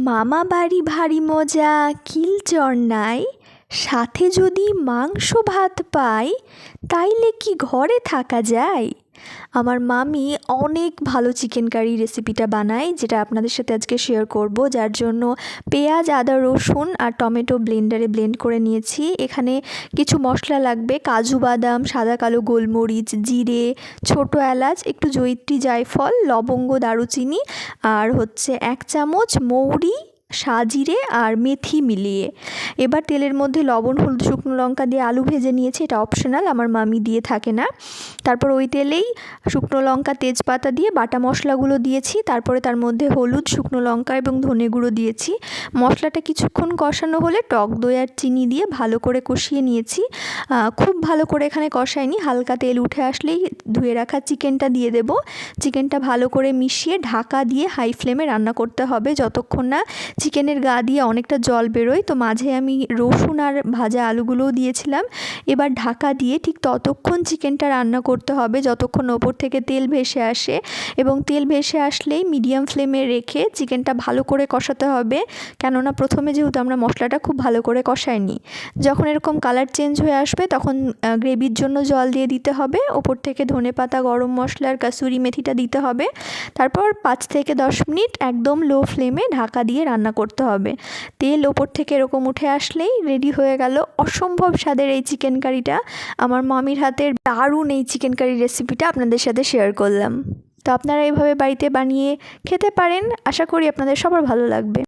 মামা বাড়ি ভারী মজা কিল নাই। সাথে যদি মাংস ভাত পাই, তাইলে কি ঘরে থাকা যায়? আমার মামি অনেক ভালো চিকেন কারি রেসিপিটা বানায়, যেটা আপনাদের সাথে আজকে শেয়ার করব, যার জন্য পেঁয়াজ, আদা, রসুন আর টমেটো ব্লেন্ডারে ব্লেন্ড করে নিয়েছি। এখানে কিছু মশলা লাগবে, কাজু বাদাম, সাদা কালো গোলমরিচ, জিরে, ছোটো এলাচ, একটু জৈত্রী জায়ফল, লবঙ্গ, দারুচিনি আর হচ্ছে এক চামচ মৌরি, সাজিরে আর মেথি মিলিয়ে। এবার তেলের মধ্যে লবণ, হলুদ, শুকনো লঙ্কা দিয়ে আলু ভেজে নিয়েছি, এটা অপশনাল আমার মামি দিয়ে থাকে না। তারপর ওই তেলেই শুকনো লঙ্কা, তেজপাতা দিয়ে বাটা মশলাগুলো দিয়েছি। তারপরে তার মধ্যে হলুদ, শুকনো লঙ্কা এবং ধনে গুঁড়ো দিয়েছি। মশলাটা কিছুক্ষণ কষানো হলে টক দই আর চিনি দিয়ে ভালো করে কষিয়ে নিয়েছি। খুব ভালো করে এখানে কষায়নি। হালকা তেল উঠে আসলেই ধুয়ে রাখা চিকেনটা দিয়ে দেব। চিকেনটা ভালো করে মিশিয়ে ঢাকা দিয়ে হাই ফ্লেমে রান্না করতে হবে। যতক্ষণ না চিকেনের গা দিয়ে অনেকটা জল বেরোয়, তো মাঝে আমি রসুন আর ভাজা আলুগুলোও দিয়েছিলাম। এবার ঢাকা দিয়ে ঠিক ততক্ষণ চিকেনটা রান্না করতে হবে যতক্ষণ ওপর থেকে তেল ভেসে আসে এবং তেল ভেসে আসলেই মিডিয়াম ফ্লেমে রেখে চিকেনটা ভালো করে কষাতে হবে। কেননা প্রথমে যেহেতু আমরা মশলাটা খুব ভালো করে কষাইনি, যখন এরকম কালার চেঞ্জ হয়ে আসবে তখন গ্রেভির জন্য জল দিয়ে দিতে হবে, ওপর থেকে ধনে পাতা, গরম মশলার কাসুরি মেথিটা দিতে হবে। তারপর পাঁচ থেকে দশ মিনিট একদম লো ফ্লেমে ঢাকা দিয়ে রান্না করতে হবে। তেল ওপর থেকে এরকম উঠে আসলেই রেডি হয়ে গেল অসম্ভব স্বাদের এই চিকেন কারিটা। আমার মামির হাতের দারুণ এই চিকেন কারি রেসিপিটা আপনাদের সাথে শেয়ার করলাম। তো আপনারা এইভাবে বাড়িতে বানিয়ে খেতে পারেন। আশা করি আপনাদের সবার ভালো লাগবে।